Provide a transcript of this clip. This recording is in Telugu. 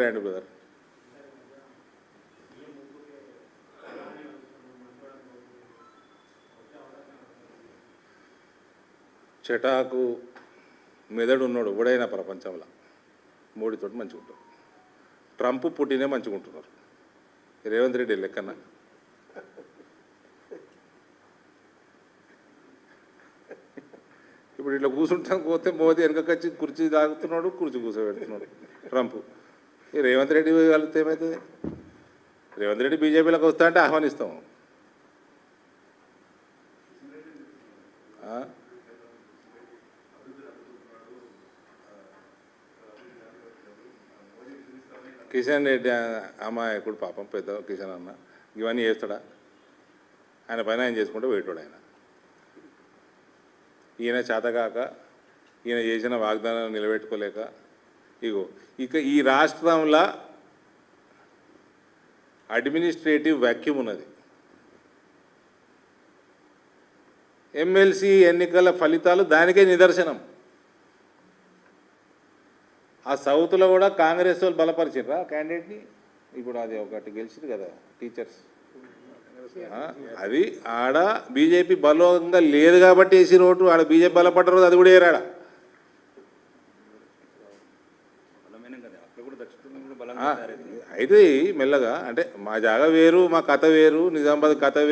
రండి బ్రదర్. చెటాకు మెదడు ఉన్నాడు ఎవడైనా ప్రపంచంలో మోడీతోటి మంచిగా ఉంటారు ట్రంప్ పుట్టినే మంచిగా ఉంటున్నారు. రేవంత్ రెడ్డి లెక్కన. ఇప్పుడు ఇట్లా కూర్చుంటాం పోతే మోదీ వెనకకొచ్చి కుర్చీ తాగుతున్నాడు కుర్చీ కూర్చోబెడుతున్నాడు ట్రంప్. ఈ రేవంత్ రెడ్డి కలిగితే ఏమవుతుంది రేవంత్ రెడ్డి బీజేపీలోకి వస్తా అంటే ఆహ్వానిస్తాం. కిషన్ రెడ్డి ఆ- అమాయకుడు పాపం పెద్ద కిషన్ అన్న. ఇవన్నీ చేస్తాడా? ఆయన పైన ఆయన చేసుకుంటే పోయేటోడు ఆయన. ఈయన చేతకాక ఈయన చేసిన వాగ్దానాలు నిలబెట్టుకోలేక ఇగో ఇక ఈ రాష్ట్రంలో అడ్మినిస్ట్రేటివ్ వ్యాక్యూమ్ ఉన్నది. ఎమ్మెల్సీ ఎన్నికల ఫలితాలు దానికే నిదర్శనం. ఆ సౌత్లో కూడా కాంగ్రెస్ వాళ్ళు బలపరిచిర్రా క్యాండిడేట్ని? ఇప్పుడు అది ఒకటి గెలిచింది కదా టీచర్స్. అది ఆడ బీజేపీ బలంగా లేదు కాబట్టి వేసిన ఓటు ఆడ బీజేపీ బలపడ్డ రోజు అది కూడా ఏరాడ బలమైన కదా అక్కడ కూడా దక్షిణ కూడా ఆ, బలంగా తయారైంది అయితే మెల్లగా అంటే మా జాగా వేరు మా కథ వేరు నిజామాబాద్ కథ వేరు